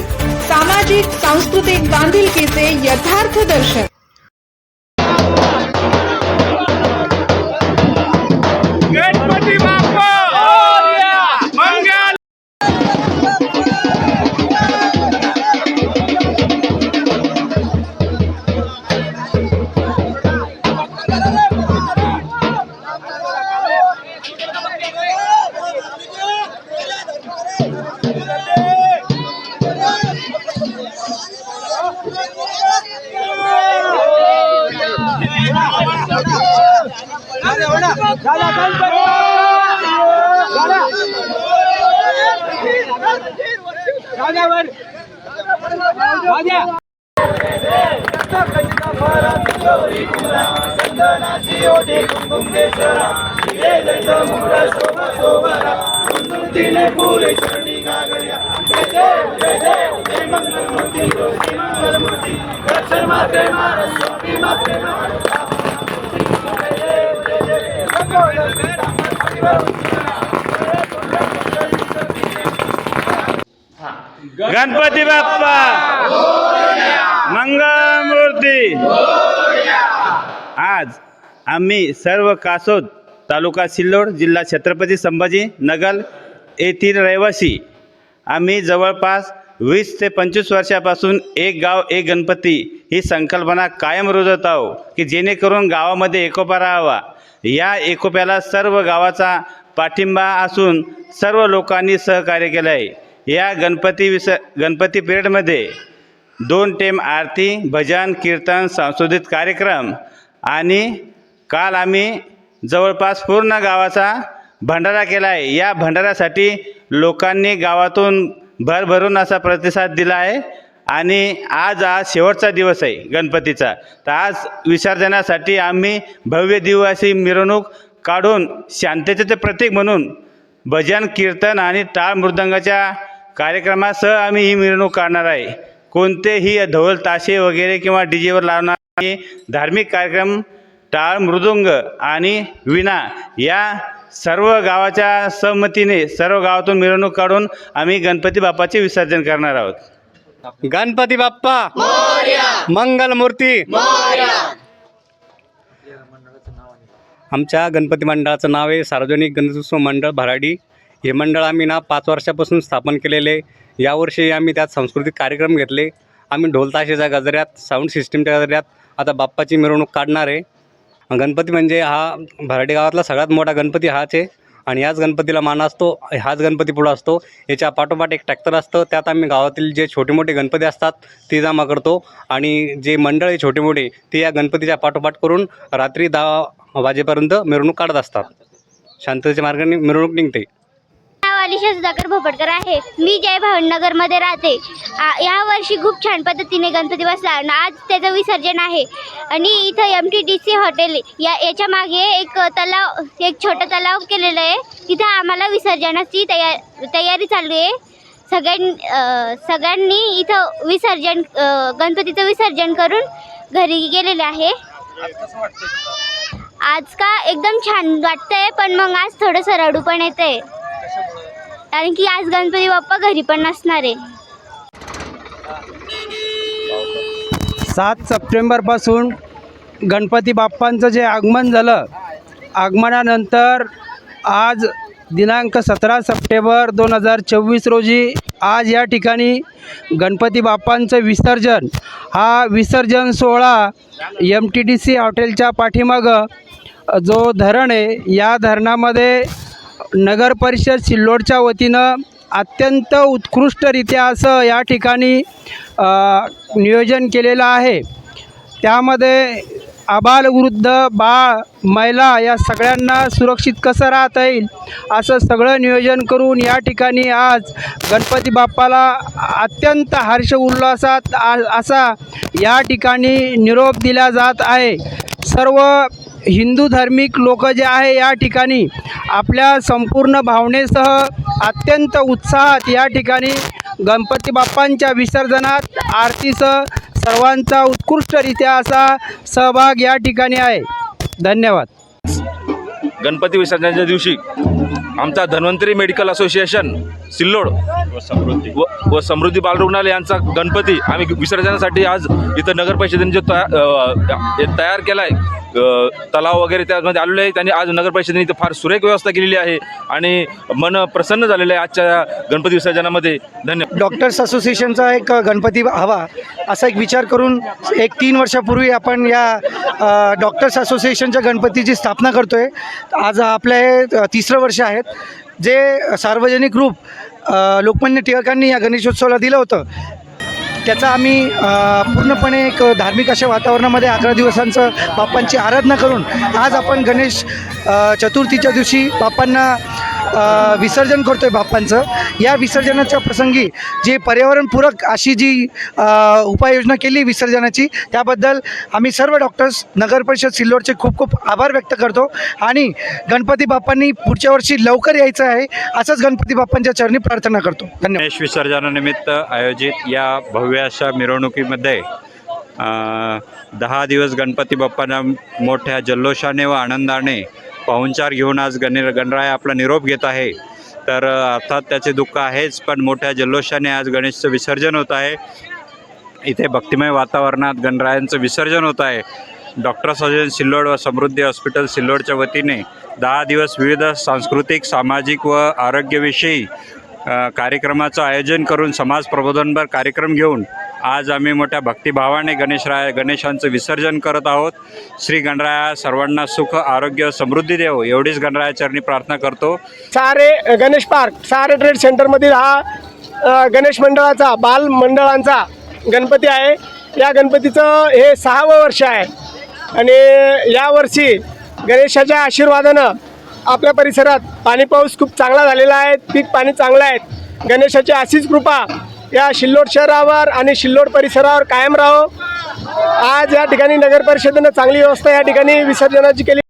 सामाजिक सांस्कृतिक बांधिलकीचे यथार्थ दर्शन. पुरे चरणी गागड्या जय जय जय जय मंगल मूर्ती ज्योती मंगल मूर्ती दक्षिण माते मार स्वामी माते मार गणपती बाप्पा! मंगळमूर्ती! आज आम्ही सर्व कासोद तालुका सिल्लोड जिल्हा छत्रपती संभाजी नगर येथील रहिवासी. आम्ही जवळपास वीस ते पंचवीस वर्षापासून एक गाव एक गणपती ही संकल्पना कायम रुजत आहो की जेणेकरून गावामध्ये एकोपा राहावा. या एकोप्याला सर्व गावाचा पाठिंबा असून सर्व लोकांनी सहकार्य केलं आहे या गणपती विस गणपती पिरियडमध्ये दोन टेम आरती भजन कीर्तन सांस्कृतिक कार्यक्रम आणि काल आम्ही जवळपास पूर्ण गावाचा भंडारा केला आहे या भंडाऱ्यासाठी लोकांनी गावातून भरभरून असा प्रतिसाद दिला आहे आणि आज आज शेवटचा दिवस आहे गणपतीचा. तर आज विसर्जनासाठी आम्ही भव्य दिवासी मिरवणूक काढून शांततेचे प्रतीक म्हणून भजन कीर्तन आणि टाळ मृदंगाच्या कार्यक्रमासह आम्ही ही मिरवणूक काढणार आहे. कोणतेही ढोल ताशे वगैरे किंवा डी जेवर लावणार धार्मिक कार्यक्रम टाळ मृदुंग आणि विणा या सर्व गावाच्या सहमतीने सर्व गावातून मिरवणूक काढून आम्ही गणपती बाप्पाचे विसर्जन करणार आहोत. गणपती बाप्पा. मंगल मूर्ती आमच्या गणपती मंडळाचं नाव आहे सार्वजनिक गणेशोत्सव मंडळ भराडी. हे मंडळ आम्ही ना पाच वर्षापासून स्थापन केलेले. यावर्षी आम्ही त्यात सांस्कृतिक कार्यक्रम घेतले. आम्ही ढोलताशेच्या गजऱ्यात साऊंड सिस्टीमच्या गजऱ्यात आता बाप्पाची मिरवणूक काढणार आहे. गणपती म्हणजे हा भराडी गावातला सगळ्यात मोठा गणपती हाच आहे. आणि याच गणपतीला मान असतो हाच गणपती पुढं असतो. याच्या पाठोपाठ एक ट्रॅक्टर असतं. त्यात आम्ही गावातील जे छोटे मोठे गणपती असतात ते जमा करतो. आणि जे मंडळ आहे छोटे मोठे ते या गणपतीच्या पाठोपाठ करून रात्री दहा वाजेपर्यंत मिरवणूक काढत असतात. शांततेच्या मार्गाने मिरवणूक निघते. अलिशा सुधाकर भोपटकर आहे. मी जय भावनगरमध्ये राहते. आ- या वर्षी खूप छान पद्धतीने गणपती बसला आणि आज त्याचं विसर्जन आहे. आणि इथं M T D C hotel या याच्या मागे एक तलाव एक छोटा तलाव केलेलं आहे. तिथं आम्हाला विसर्जनाची तया तयारी चालू आहे. सगळ्यां सगळ्यांनी इथं विसर्जन गणपतीचं विसर्जन करून घरी गेलेले आहे. आज का एकदम छान वाटतंय पण मग आज थोडंसं रडू पण येतंय. कारण की आज गणपती बाप्पा घरी पण नसणार आहे. सात सप्टेंबरपासून गणपती बाप्पांचं जे आगमन झालं आगमनानंतर आज दिनांक सतरा सप्टेंबर दोन हजार चोवीस रोजी आज या ठिकाणी गणपती बाप्पांचं विसर्जन. हा विसर्जन सोहळा एम टी डी सी हॉटेलच्या पाठीमागं जो धरण आहे या धरणामध्ये नगर परिषद सिल्लोडच्या वतीनं अत्यंत उत्कृष्टरित्या असं या ठिकाणी नियोजन केलेलं आहे. त्यामध्ये आबालवृद्ध बाळ महिला या सगळ्यांना सुरक्षित कसं राहता येईल असं सगळं नियोजन करून या ठिकाणी आज गणपती बाप्पाला अत्यंत हर्ष उल्हासात आ- असा या ठिकाणी निरोप दिला जात आहे. सर्व हिंदू धार्मिक लोक जे आहे या ठिकाणी आपल्या संपूर्ण भावनेसह अत्यंत उत्साहात या ठिकाणी गणपती बाप्पांच्या विसर्जनात आरतीसह सर्वांचा उत्कृष्टरित्या असा सहभाग या ठिकाणी आहे. धन्यवाद. गणपती विसर्जनाच्या दिवशी आमचा धन्वंतरी मेडिकल असोसिएशन सिल्लोड व व समृद्धी बालरुग्णालय यांचा गणपती आम्ही विसर्जनासाठी आज इथं नगर परिषदेने जो तया- तयार केला आहे तलाव वगैरे त्यामध्ये आलेले आहे त्यांनी आज नगर परिषदेने इथं फार सुरेख व्यवस्था केलेली आहे आणि मन प्रसन्न झालेलं आहे आजच्या गणपती विसर्जनामध्ये. धन्यवाद. डॉक्टर्स असोसिएशनचा एक गणपती हवा असा एक विचार करून एक तीन वर्षापूर्वी आपण या डॉक्टर्स असोसिएशनच्या गणपतीची स्थापना करतो आहे आज आपलं हे तिसरं वर्ष आहेत. जे सार्वजनिक रूप लोकमान्य टिळकांनी या गणेशोत्सवाला दिलं होतं त्याचा आम्ही पूर्णपणे एक धार्मिक अशा वातावरणामध्ये अकरा दिवसांचं बाप्पांची आराधना करून आज आपण गणेश चतुर्थीच्या दिवशी बाप्पांना विसर्जन करतो आहे बाप्पांचं. या विसर्जनाच्या प्रसंगी जी पर्यावरणपूरक अशी जी उपाययोजना केली विसर्जनाची त्याबद्दल आम्ही सर्व डॉक्टर्स नगर परिषद सिल्लोडचे खूप खूप आभार व्यक्त करतो. आणि गणपती बाप्पांनी पुढच्या वर्षी लवकर यायचं आहे असंच गणपती बाप्पांच्या चरणी प्रार्थना करतो. धन्यवाद. गणेश विसर्जनानिमित्त आयोजित या भव्य अशा मिरवणुकीमध्ये दहा दिवस गणपती बाप्पांना मोठ्या जल्लोषाने व आनंदाने पाहुणचार घेऊन आज गणे गणराय आपला निरोप घेत आहे. तर अर्थात त्याचे दुःख आहेच पण मोठ्या जल्लोषाने आज गणेशचं विसर्जन होत आहे. इथे भक्तिमय वातावरणात गणरायांचं विसर्जन होत आहे. डॉक्टर सजन सिल्लोड व समृद्धी हॉस्पिटल सिल्लोडच्या वतीने दहा दिवस विविध सांस्कृतिक सामाजिक व आरोग्यविषयी कार्यक्रमाचं आयोजन करून समाज प्रबोधनपर कार्यक्रम घेऊन आज आम्ही मोठ्या भक्तिभावाने गणेशराय गणेशांचं विसर्जन करत आहोत. श्री गणराया सर्वांना सुख आरोग्य समृद्धी देव. एवढीच गणरायाचरणी प्रार्थना करतो. सारे गणेश पार्क सारे ट्रेड सेंटरमधील हा गणेश मंडळाचा बाल मंडळांचा गणपती आहे. या गणपतीचं हे सहावं वर्ष आहे. आणि यावर्षी गणेशाच्या आशीर्वादानं आपल्या परिसरात पाणी पाऊस खूप चांगला झालेला आहे. पीक पाणी चांगलं आहे. गणेशाची अशीच कृपा या शिल्लोड शहरावर आणि शिल्लोड परिसरावर कायम राहो. आज या ठिकाणी नगर परिषदेनं चांगली व्यवस्था या ठिकाणी विसर्जनाची केली.